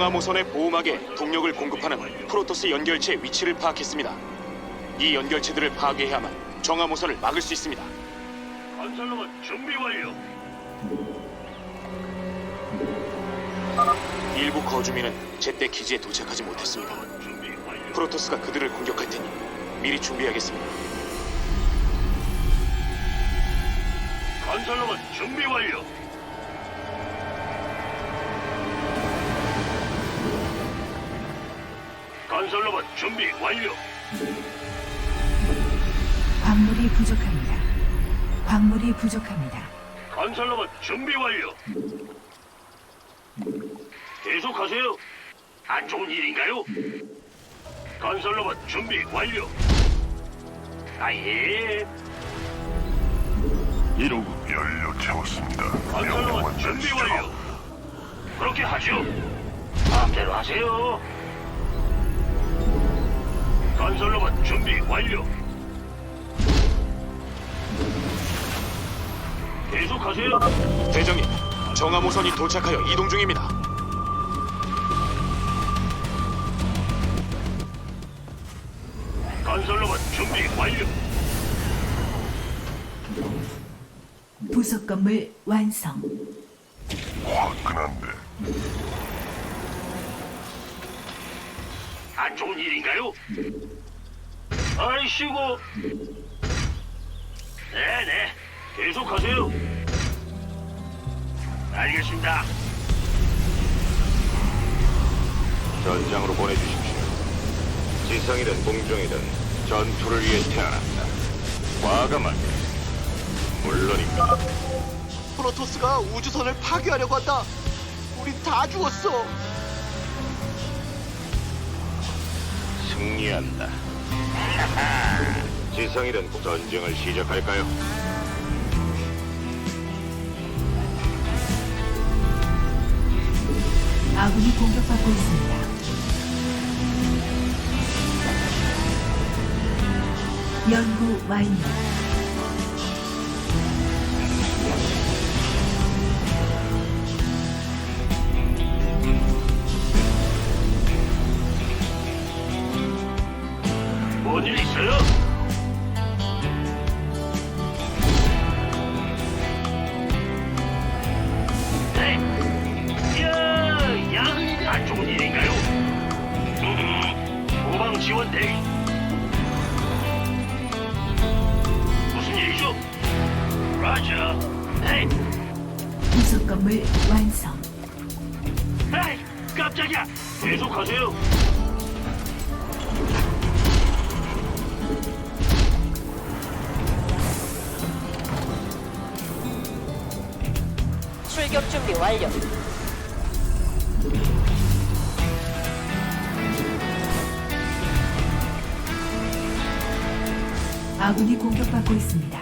정화모선의 보호막에 동력을 공급하는 프로토스 연결체 위치를 파악했습니다. 이 연결체들을 파괴해야만 정화모선을 막을 수 있습니다. 건설로봇 준비 완료. 일부 거주민은 제때 기지에 도착하지 못했습니다. 준비 완료. 프로토스가 그들을 공격할 테니 미리 준비하겠습니다. 건설로봇 준비 완료. 건설로봇 준비 완료. 광물이 부족합니다. 광물이 부족합니다. 건설로봇 준비 완료. 계속하세요. 안 좋은 일인가요? 건설로봇 준비 완료. 아예. 이러고 연료 채웠습니다. 건설로봇 준비 완료. 그렇게 하죠. 마음대로 하세요. 건설로봇 준비 완료. 계속하세요. 대장님, 정화모선이 도착하여 이동 중입니다. 건설로봇 준비 완료. 부속 건물 완성. 화끈한데 안 좋은 일인가요? 아이씨고. 네네. 계속하세요. 알겠습니다. 전장으로 보내주십시오. 지성이든 공중이든 전투를 위해 태어났다. 과감하게. 물론입니다. 프로토스가 우주선을 파괴하려고 한다. 우리 다 죽었어. 승리한다. 지성이든 공- 전쟁을 시작할까요? 아군이 공격받고 있습니다. 연구 완료. 부속 건물 완성. 에이, 깜짝이야. 계속하세요. 출격 준비 완료. 아군이 공격받고 있습니다.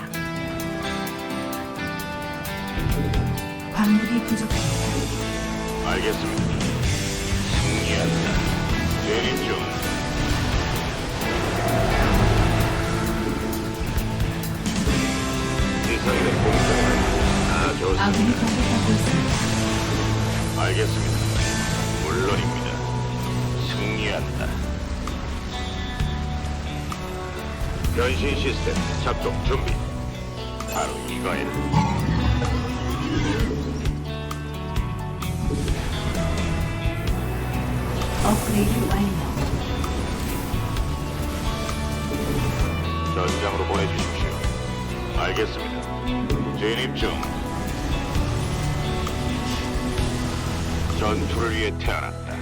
광물이 부족합니다. 알겠습니다. 승리한다. 대립 중. 지성이든 공중이든 다 좋습니다. 아군이 공격받고 있습니다. 알겠습니다. 물론입니다. 승리한다. 변신 시스템 작동 준비. 바로 이거야. 업그레이드 완료. 전장으로 보내주십시오. 알겠습니다. 진입 중. 전투를 위해 태어났다.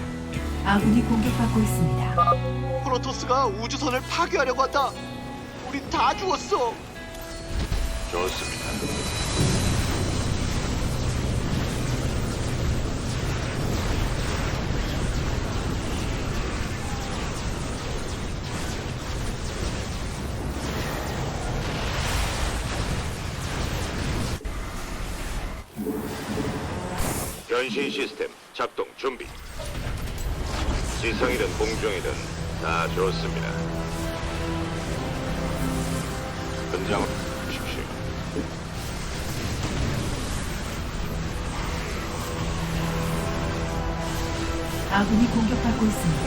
아군이 공격받고 있습니다. 프로토스가 우주선을 파괴하려고 한다. 우리 다 죽었어. 좋습니다. 변신 시스템 작동 준비. 지성이든 공중이든 다 좋습니다. 현장으로 주십시오. 아군이 공격받고 있습니다.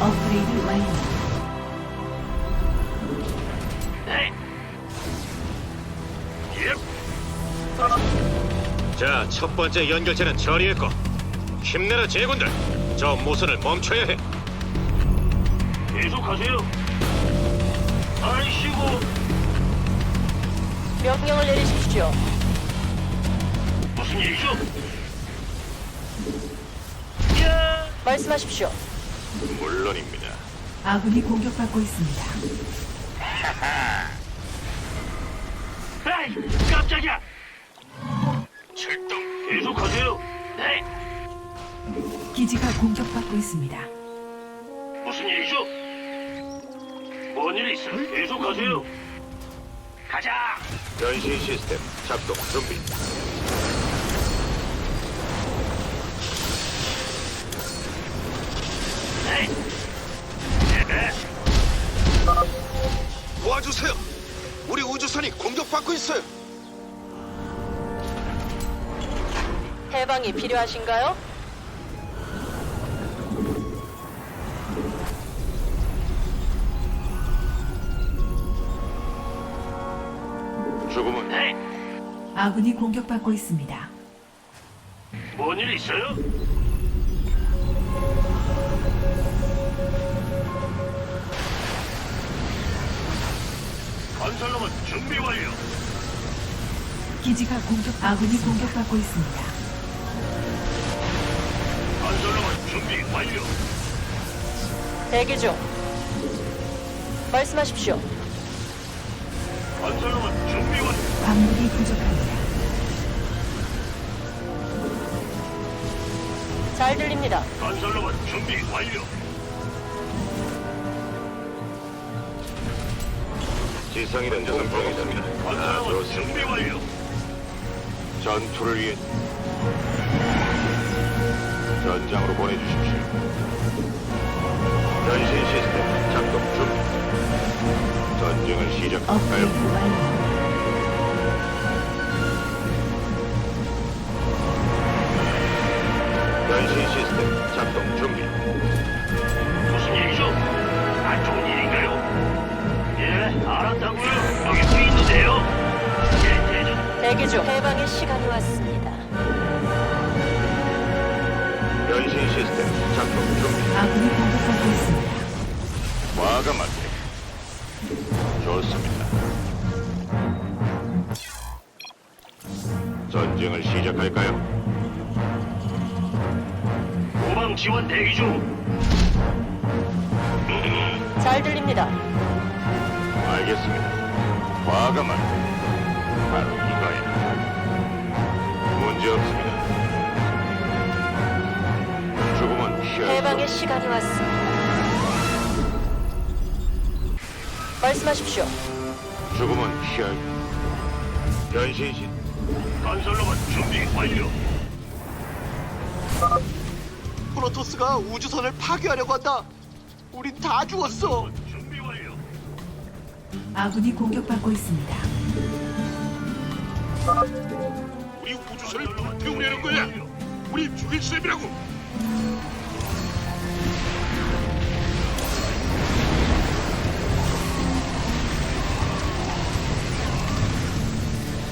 업그레이드 완료. 첫 번째 연결체는 처리했고 힘내라 제군들. 저 모선을 멈춰야 해. 계속하세요. 아이씨고 명령을 내리십시오. 무슨 일이죠? 야! 말씀하십시오. 물론입니다. 아군이 공격받고 있습니다. 에이, 깜짝이야. 기지가 공격받고 있습니다. 무슨 일이죠? 뭔일 있어? 계속하세요. 가자. 변신 시스템 작동 준비. 네. 네. 도와주세요. 우리 우주선이 공격받고 있어요. 해방이 필요하신가요? 아군이 공격받고 있습니다. 뭔 일 있어요? 건설로만 준비 완료. 기지가 공격 아군이 공격받고 있습니다. 건설로만 준비 완료. 대기 중. 말씀하십시오. 건설로만 준비 완료. 광물이 부족합니다. 잘 들립니다. 건설로만 준비 완료. 지성이든 공중이든 다 건설로만 좋습니다. 준비 완료. 전투를 위해 전장으로 보내주십시오. 변신 시스템 작동 준비. 전쟁을 시작할까요? 업그레이드 완료. 변신 시스템 작동 준비. 무슨 일이죠? 안 좋은 일인가요? 예, 알았다고요. 여기 수 있는데요. 예, 대장. 대기 중. 해방의 시간이 왔습니다. 변신 시스템 작동 준비. 아군이 공격받고 있습니다. 과감하게. 좋습니다. 전쟁을 시작할까요? 후방 지원 대기 중. 잘 들립니다. 알겠습니다. 과감하게. 바로 이거야. 문제 없습니다. 죽음은 피할 수 해방의 시간이 왔습니다. 말씀하십시오. 없- 죽음은 피할 변신 시 건설로만 준비 완료. 프로토스가 우주선을 파괴하려고 한다. 우린 다 죽었어. 준비 완료. 아군이 공격받고 있습니다. 우리 우주선을 태우려는 거야. 우리 죽일 셈이라고.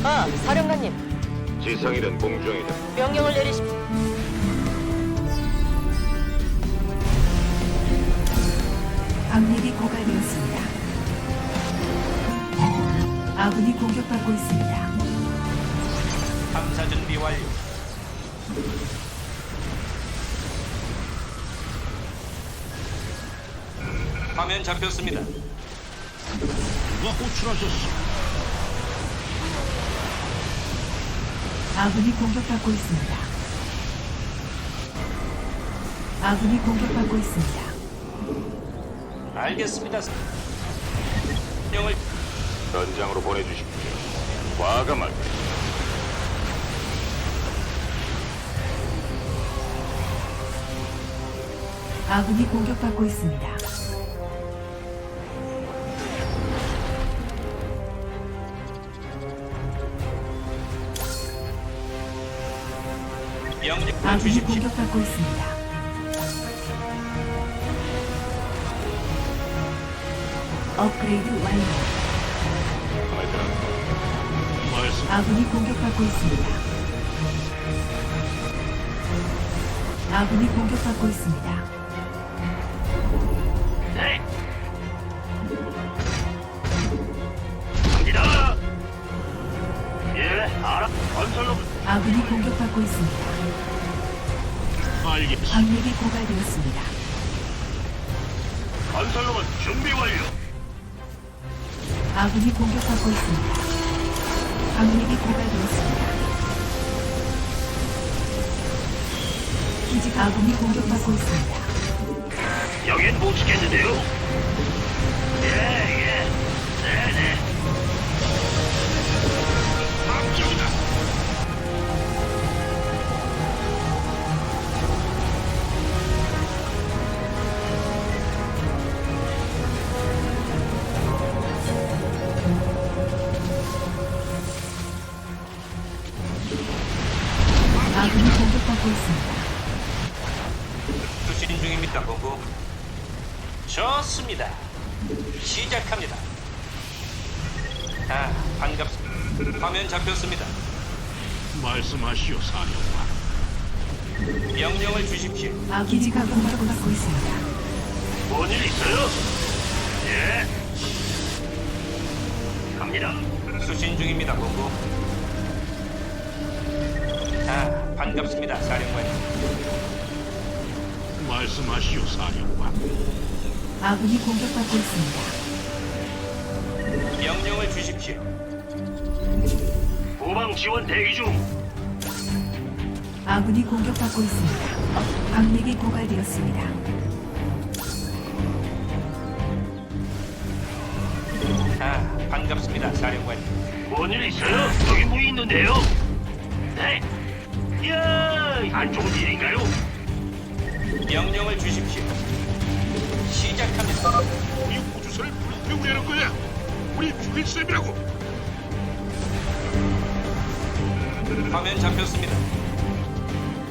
아, 사령관님. 지성이든 공중이든 명령을 내리십시오. 잡혔습니다. 누가 호출하셨어? 아군이 공격받고 있습니다. 아군이 공격받고 있습니다. 알겠습니다. 명을 전장으로 보내주십시오. 과감하게. 아군이 공격받고 있습니다. 아군이 주십시오. 공격받고 있습니다. 업그레이드 완료. 말씀 아군이 공격받고 있습니다. 아군이 공격받고 있습니다. 네. 갑니다. 예, 알아. 아군이 공격받고 있습니다. 알겠습니다. 방력이 고갈되었습니다. 건설로봇 준비 완료. 아군이 공격받고 있습니다. 방력이 고갈되었습니다. 기지가 아군이 공격받고 있습니다. 여긴 못 지켰는데요. 예, 화면 잡혔습니다. 말씀하시오, 사령관. 명령을 주십시오. 아 기지가 공격받고 있습니다. 뭔일 있어요? 예. 갑니다. 수신 중입니다, 보고. 아, 반갑습니다, 사령관님. 말씀하시오, 사령관. 아군이 공격받고 있습니다. 명령을 주십시오. 후방 지원 대기 중. 아군이 공격받고 있습니다. 어, 방력이 고갈되었습니다. 아, 반갑습니다, 사령관님. 뭔일 있어요? 여기 뭐 있는데요? 네. 야, 안 좋은 일인가요? 명령을 주십시오. 시작합니다. 우리 우주선을 불태우려는 거야. 우리 죽일 셈이라고. 화면 잡혔습니다.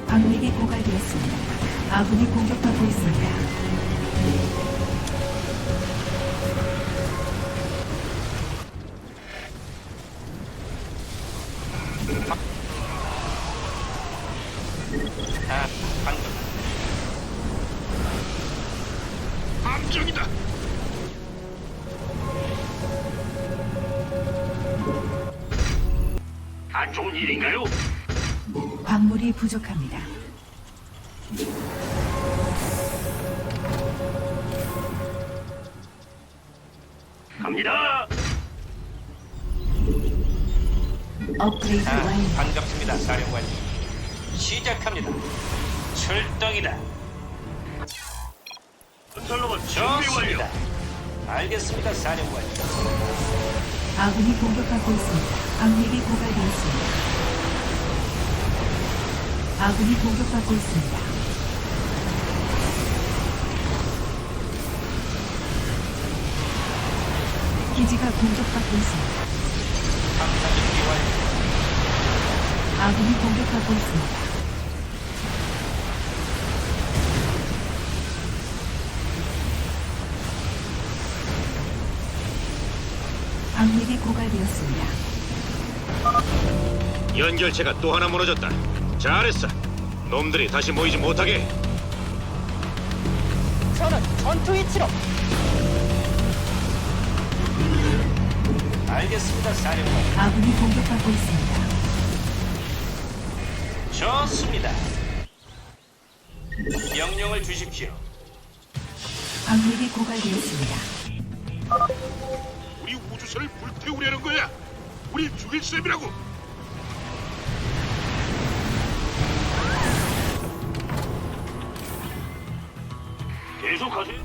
방력이 고갈되었습니다. 아군이 공격받고 있습니다. 부족합니다. 갑니다. 업그레이드 아, 완료. 반갑습니다, 사령관님. 시작합니다. 출동이다. 건설로봇 준비 완료. 좋습니다. 알겠습니다, 사령관님. 아군이 공격받고 있습니다. 방력이 고갈되었습니다. 아군이 공격받고 있습니다. 기지가 공격받고 있습니다. 아군이 공격받고 있습니다. 방력이 고갈되었습니다. 연결체가 또 하나 무너졌다. 잘했어. 놈들이 다시 모이지 못하게. 저는 전투 위치로 알겠습니다, 사령관님. 아군이 공격받고 있습니다. 좋습니다. 명령을 주십시오. 방력이 고갈되었습니다. 우리 우주선을 불태우려는 거야. 우리 죽일 셈이라고. 계속하세요.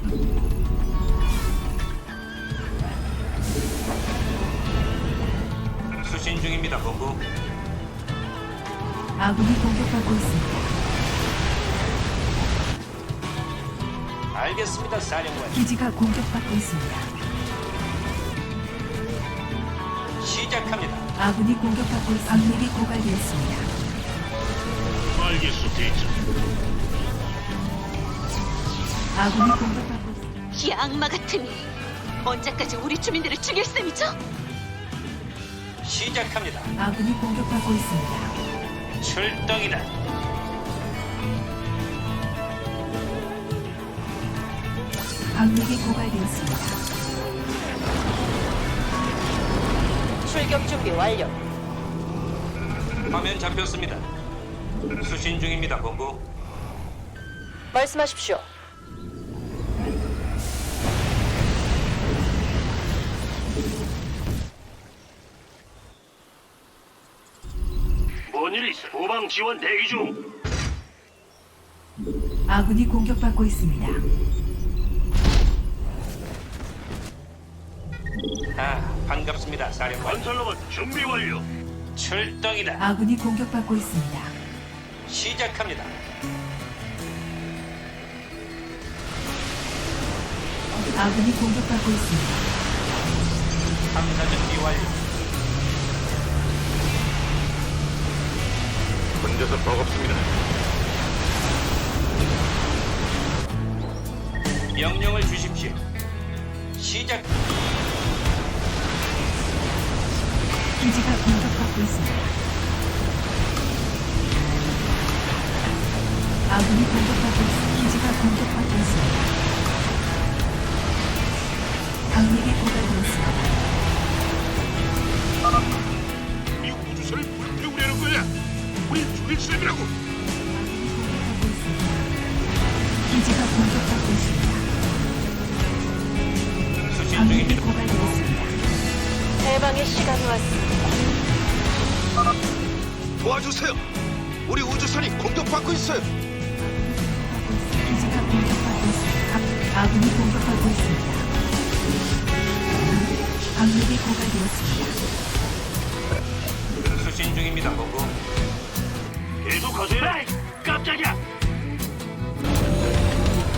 수신 중입니다, 본부. 아군이 공격받고 있습니다. 알겠습니다, 사령관님. 기지가 공격받고 있습니다. 시작합니다. 아군이 공격받고 있습니다. 방력이 고갈되었습니다. 알겠소, 대장. 아군이 공격받고 있습니다. 이 악마 같으니 언제까지 우리 주민들을 죽일 셈이죠? 시작합니다. 아군이 공격받고 있습니다. 출동이다. 방력이 고갈되었습니다. 출격 준비 완료. 화면 잡혔습니다. 수신 중입니다, 본부. 말씀하십시오. 후방 지원 대기 중. 아군이 공격받고 있습니다. 아, 반갑습니다, 사령관. 건설로봇 준비 완료. 출동이다. 아군이 공격받고 있습니다. 시작합니다. 아군이 공격받고 있습니다. 탐사 준비 완료. 혼자서 버겁습니다. 명령을 주십시오. 시작. 기지가 공격받고 있습니다. 아군이 공격받고 있습니다. 기지가 공격받고 있습니다. 방력이 고갈 있습니다. 기지가 공격받고 있습니다. 수신 방력이 중입니다. 고갈되었습니다. 해방의 시간이 왔습니다. 도와주세요. 우리 우주선이 공격받고 있어요. 기지가 공격받고 있습니다. 아- 아군이 공격받고 있습니다. 방력이 고갈되었습니다. 수신 중입니다, 본부. 계속하세요. 에이, 깜짝이야.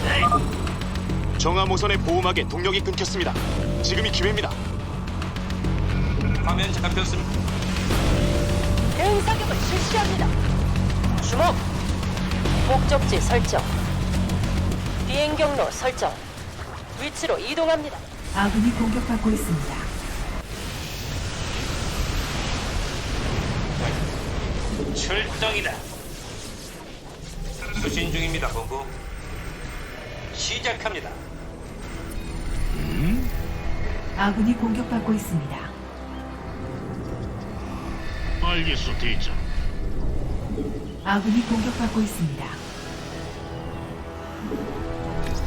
에이, 정화 모선의 보호막에 동력이 끊겼습니다. 지금이 기회입니다. 화면 잡혔습니다. 대응 사격을 실시합니다. 주목. 목적지 설정. 비행 경로 설정. 위치로 이동합니다. 아군이 공격받고 있습니다. 출동이다. 수신 중입니다, 본부. 시작합니다. 아군이 공격받고 있습니다. 알겠소, 대장. 아군이 공격받고 있습니다.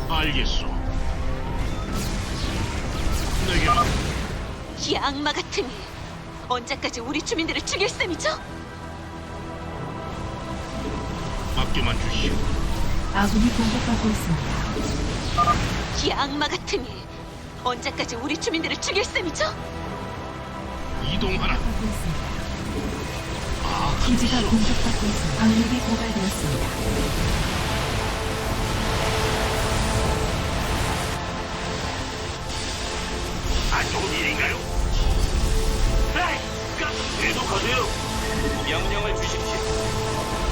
알겠소. 내게 이 악마 같으니 언제까지 우리 주민들을 죽일 셈이죠? 맡겨만 주시오. 아군이 공격받고 있습니다. 이 악마 같으니 언제까지 우리 주민들을 죽일 셈이죠? 이동하라. 공격받고 있습니다. 기지가 공격받고 있습니다. 방력이 고갈되었습니다. 안 좋은 일인가요? 에이, 깜. 계속하세요. 명령을 주십시오.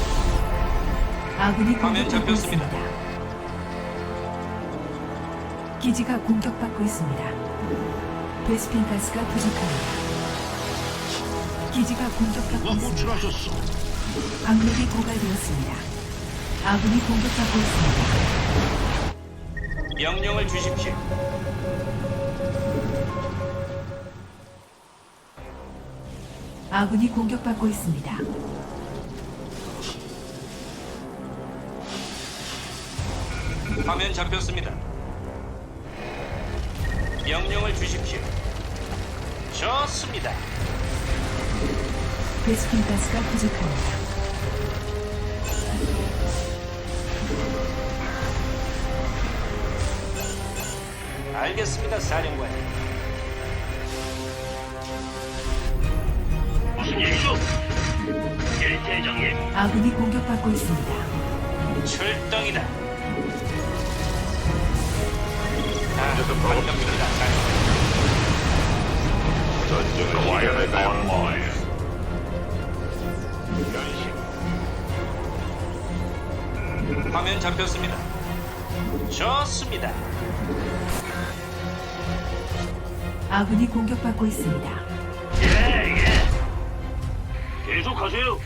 아군이 화면 공격받고 잡혔습니다. 있습니다. 기지가 공격받고 있습니다. 베스핀 가스가 부족합니다. 기지가 공격받고 와, 있습니다. 방력이 고갈되었습니다. 아군이 공격받고 있습니다. 명령을 주십시오. 아군이 공격받고 있습니다. 화면 잡혔습니다. 명령을 주십시오. 좋습니다. 베스핀 가스가 부족합니다. 알겠습니다, 사령관. 무슨 일이죠? 예, 대장님. 아군이 공격받고 있습니다. 출동이다. 전쟁을 할 온마이 화면 잡혔습니다. 좋습니다. 아군이 공격받고 있습니다. 예, 예. 계속하세요.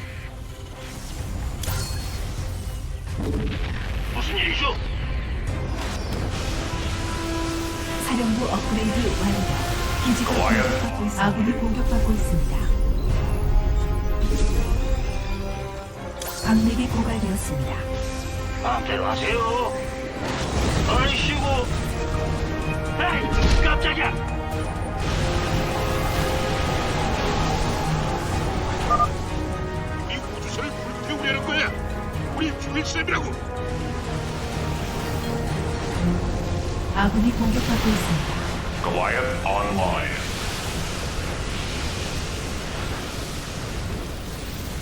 무슨 일이죠? 사령부 업그레이드 완료. 기지가 공격받고 있습니다. 아군이 공격받고 있습니다. 광맥이 고갈되었습니다. 마음대로 하세요. 아이씨고. 에이, 깜짝이야. 이 우주선을 불태우려는 거야. 우리 죽일 셈이라고. 아군이 공격받고 있습니다. Goliath online.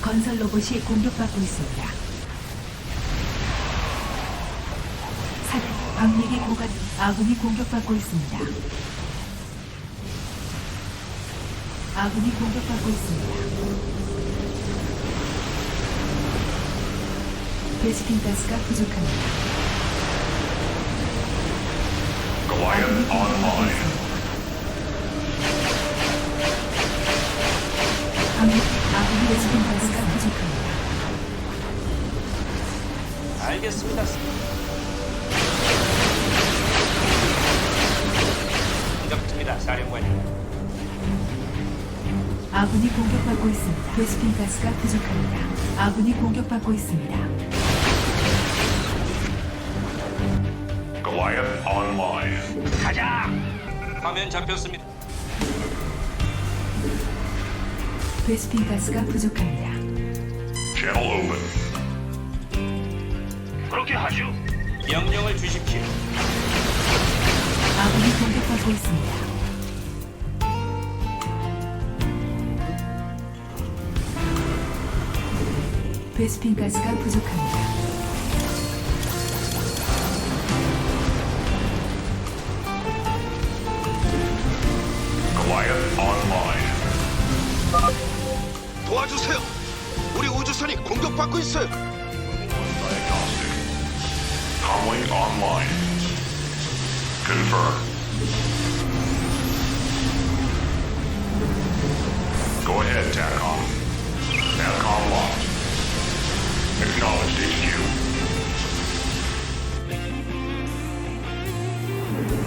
건설 로봇이 공격받고 있습니다. 사령 광맥이 고갈 아군이 공격받고 있습니다. 아군이 공격받고 있습니다. 베스킨 가스가 부족합니다. Goliath online. 광맥 아군이 베스킨 가스가 부족합니다. 알겠습니다. 반갑습니다, 사령관님. 아군이 공격받고 있습니다. 베스킨 가스가 부족합니다. 아군이 공격받고 있습니다. Goliath. 가자. 화면 잡혔습니다. 베스킨 가스가 부족합니다. Channel open. 그렇게 하죠. 명령을 주십시오. 아군이 공격받고 있습니다. 베스핀 가스가 부족합니다. 도와주세요. 우리 우주선이 공격받고 있어요. Diagnostic. Comlink online. Confirm. Go ahead, TACOM. TACOM locked. Acknowledged HQ.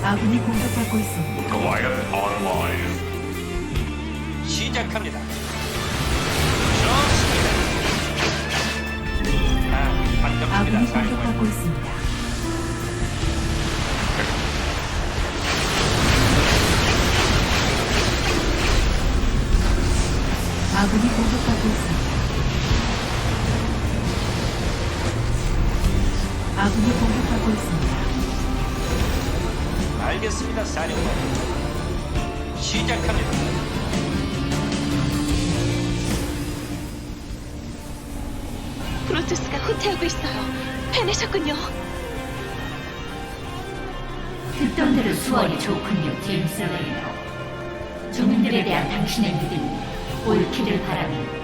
아군이 공격받고 있습니다. Goliath online. 시작합니다. 좋습니다. 아, 반갑습니다, 사령관님. 공격받고 있습니다. 아군이 공격받고 있습니다. 아군이 공격받고 있습니다. 알겠습니다, 사령관님. 시작합니다. 프로토스가 후퇴하고 있어요. 해내셨군요. 듣던 수월이 좋군요, 제임스 레이너. 주민들에 대한 당신의 믿음이 옳기를 바라며